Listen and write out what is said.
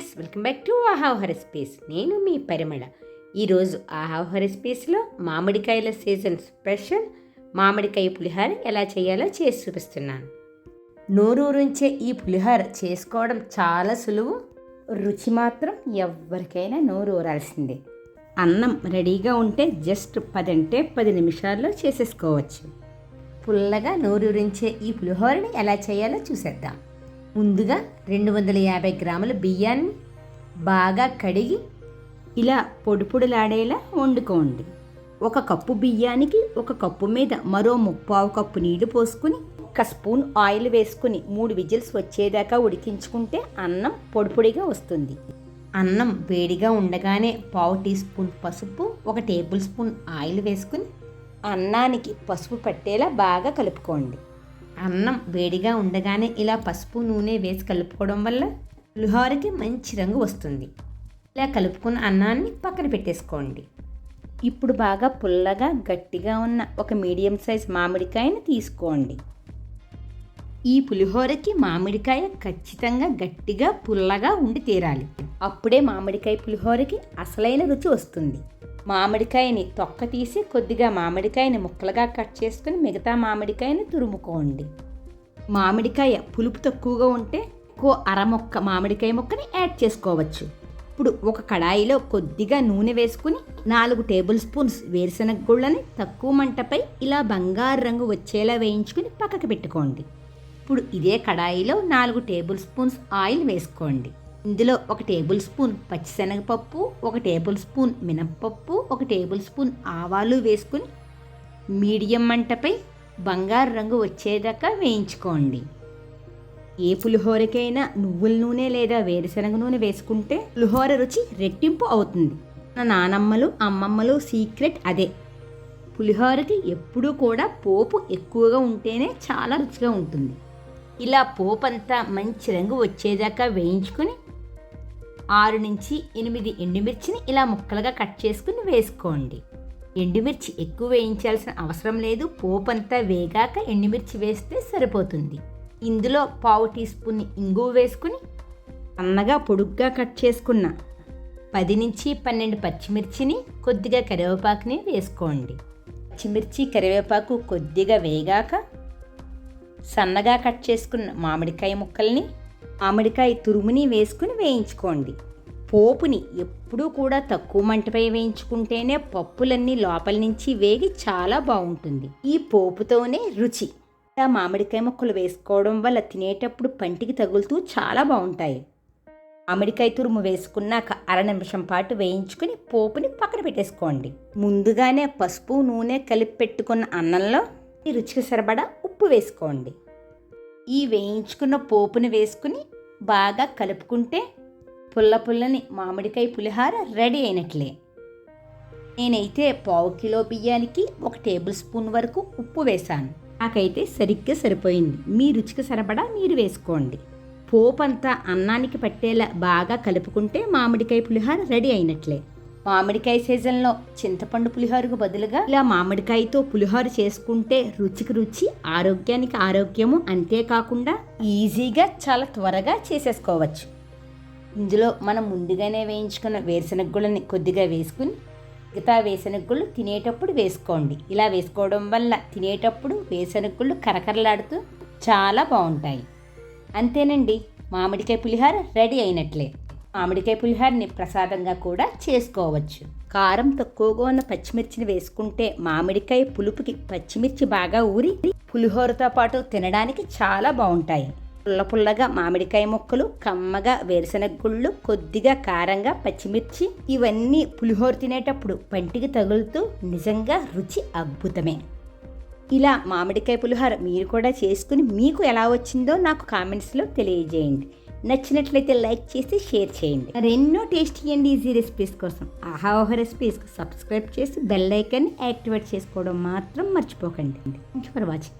Friends welcome back to ఆహావహర space నేను మీ పరిమళ. ఈరోజు ఆహావహర స్పేస్లో మామిడికాయల సీజన్ స్పెషల్ మామిడికాయ పులిహార ఎలా చేయాలో చేసి చూపిస్తున్నాను. నోరూరుంచే ఈ పులిహార చేసుకోవడం చాలా సులువు. రుచి మాత్రం ఎవరికైనా నోరు ఊరాల్సిందే అన్నం రెడీగా ఉంటే జస్ట్ పది అంటే పది నిమిషాల్లో చేసేసుకోవచ్చు. పుల్లగా నోరూరించే ఈ పులిహోరని ఎలా చేయాలో చూసేద్దాం. ముందుగా రెండు వందల యాభై గ్రాముల బియ్యాన్ని బాగా కడిగి ఇలా పొడి పొడిలాడేలా వండుకోండి. ఒక కప్పు బియ్యానికి ఒక కప్పు మీద మరో ముప్పావు కప్పు నీళ్ళు పోసుకుని ఒక స్పూన్ ఆయిల్ వేసుకుని మూడు విజిల్స్ వచ్చేదాకా ఉడికించుకుంటే అన్నం పొడిపొడిగా వస్తుంది. అన్నం వేడిగా ఉండగానే పావు టీ స్పూన్ పసుపు ఒక టేబుల్ స్పూన్ ఆయిల్ వేసుకుని అన్నానికి పసుపు పట్టేలా బాగా కలుపుకోండి. అన్నం వేడిగా ఉండగానే ఇలా పసుపు నూనె వేసి కలుపుకోవడం వల్ల పులిహోరకి మంచి రంగు వస్తుంది. ఇలా కలుపుకున్న అన్నాన్ని పక్కన పెట్టేసుకోండి. ఇప్పుడు బాగా పుల్లగా గట్టిగా ఉన్న ఒక మీడియం సైజ్ మామిడికాయని తీసుకోండి. ఈ పులిహోరకి మామిడికాయ ఖచ్చితంగా గట్టిగా పుల్లగా ఉండి తీరాలి. అప్పుడే మామిడికాయ పులిహోరకి అసలైన రుచి వస్తుంది. మామిడికాయని తొక్క తీసి కొద్దిగా మామిడికాయని ముక్కలుగా కట్ చేసుకుని మిగతా మామిడికాయని తురుముకోండి. మామిడికాయ పులుపు తక్కువగా ఉంటే ఇంకో అర మొక్క మామిడికాయ ముక్కని యాడ్ చేసుకోవచ్చు. ఇప్పుడు ఒక కడాయిలో కొద్దిగా నూనె వేసుకుని నాలుగు టేబుల్ స్పూన్స్ వేరుశనగ గుళ్ళని తక్కువ మంటపై ఇలా బంగారు రంగు వచ్చేలా వేయించుకుని పక్కకి పెట్టుకోండి. ఇప్పుడు ఇదే కడాయిలో నాలుగు టేబుల్ స్పూన్స్ ఆయిల్ వేసుకోండి. ఇందులో ఒక టేబుల్ స్పూన్ పచ్చిశనగపప్పు ఒక టేబుల్ స్పూన్ మినప్పప్పు ఒక టేబుల్ స్పూన్ ఆవాలు వేసుకుని మీడియం మంటపై బంగారు రంగు వచ్చేదాకా వేయించుకోండి. ఏ పులిహోరకైనా నువ్వుల నూనె లేదా వేరుశనగ నూనె వేసుకుంటే పులిహోర రుచి రెట్టింపు అవుతుంది. నా నానమ్మలు అమ్మమ్మలు సీక్రెట్ అదే. పులిహోరకి ఎప్పుడూ కూడా పోపు ఎక్కువగా ఉంటేనే చాలా రుచిగా ఉంటుంది. ఇలా పోపంతా మంచి రంగు వచ్చేదాకా వేయించుకుని ఆరు నుంచి ఎనిమిది ఎండుమిర్చిని ఇలా ముక్కలుగా కట్ చేసుకుని వేసుకోండి. ఎండుమిర్చి ఎక్కువ వేయించాల్సిన అవసరం లేదు. పోపు అంతా వేగాక ఎండుమిర్చి వేస్తే సరిపోతుంది. ఇందులో పావు టీ స్పూన్ ఇంగువ వేసుకుని సన్నగా పొడుగ్గా కట్ చేసుకున్న పది నుంచి పన్నెండు పచ్చిమిర్చిని కొద్దిగా కరివేపాకుని వేసుకోండి. పచ్చిమిర్చి కరివేపాకు కొద్దిగా వేగాక సన్నగా కట్ చేసుకున్న మామిడికాయ ముక్కల్ని మామిడికాయ తురుముని వేసుకుని వేయించుకోండి. పోపుని ఎప్పుడూ కూడా తక్కువ మంటపై వేయించుకుంటేనే పప్పులన్నీ లోపల నుంచి వేగి చాలా బాగుంటుంది. ఈ పోపుతోనే రుచి. మామిడికాయ ముక్కలు వేసుకోవడం వల్ల తినేటప్పుడు పంటికి తగులుతూ చాలా బాగుంటాయి. మామిడికాయ తురుము వేసుకున్నాక అర నిమిషం పాటు వేయించుకుని పోపుని పక్కన పెట్టేసుకోండి. ముందుగానే పసుపు నూనె కలిపి పెట్టుకున్న అన్నంలో ఈ రుచికి సరిపడా ఉప్పు వేసుకోండి. ఈ వేయించుకున్న పోపుని వేసుకుని బాగా కలుపుకుంటే పుల్ల పుల్లని మామిడికాయ పులిహార రెడీ అయినట్లే. నేనైతే పావు కిలో బియ్యానికి ఒక టేబుల్ స్పూన్ వరకు ఉప్పు వేశాను. నాకైతే సరిగ్గా సరిపోయింది. మీ రుచికి సరిపడా మీరు వేసుకోండి. పోపు అంతా అన్నానికి పట్టేలా బాగా కలుపుకుంటే మామిడికాయ పులిహార రెడీ అయినట్లే. మామిడికాయ సీజన్లో చింతపండు పులిహోరకు బదులుగా ఇలా మామిడికాయతో పులిహోర చేసుకుంటే రుచికి రుచి ఆరోగ్యానికి ఆరోగ్యము అంతేకాకుండా ఈజీగా చాలా త్వరగా చేసేసుకోవచ్చు. ఇందులో మనం ముందుగానే వేయించుకున్న వేరుశనగగుళ్ళని కొద్దిగా వేసుకుని మిగతా వేసనగుళ్ళు తినేటప్పుడు వేసుకోండి. ఇలా వేసుకోవడం వల్ల తినేటప్పుడు వేసనగుళ్ళు కరకరలాడుతూ చాలా బాగుంటాయి. అంతేనండి మామిడికాయ పులిహార రెడీ అయినట్లే. మామిడికాయ పులిహోరని ప్రసాదంగా కూడా చేసుకోవచ్చు. కారం తక్కువగా ఉన్న పచ్చిమిర్చిని వేసుకుంటే మామిడికాయ పులుపుకి పచ్చిమిర్చి బాగా ఊరి పులిహోరతో పాటు తినడానికి చాలా బాగుంటాయి. పుల్ల పుల్లగా మామిడికాయ ముక్కలు కమ్మగా వేరుశనగ గుళ్ళు కొద్దిగా కారంగా పచ్చిమిర్చి ఇవన్నీ పులిహోర తినేటప్పుడు పంటికి తగులుతూ నిజంగా రుచి అద్భుతమే. ఇలా మామిడికాయ పులిహోర మీరు కూడా చేసుకుని మీకు ఎలా వచ్చిందో నాకు కామెంట్స్లో తెలియజేయండి. నచ్చినట్లయితే లైక్ చేసి షేర్ చేయండి. మరెన్నో టేస్టీ అండ్ ఈజీ రెసిపీస్ కోసం ఆహా ఓహ రెసిపీస్ సబ్స్క్రైబ్ చేసి బెల్ ఐకాన్ని యాక్టివేట్ చేసుకోవడం మాత్రం మర్చిపోకండి. Thank you for watching.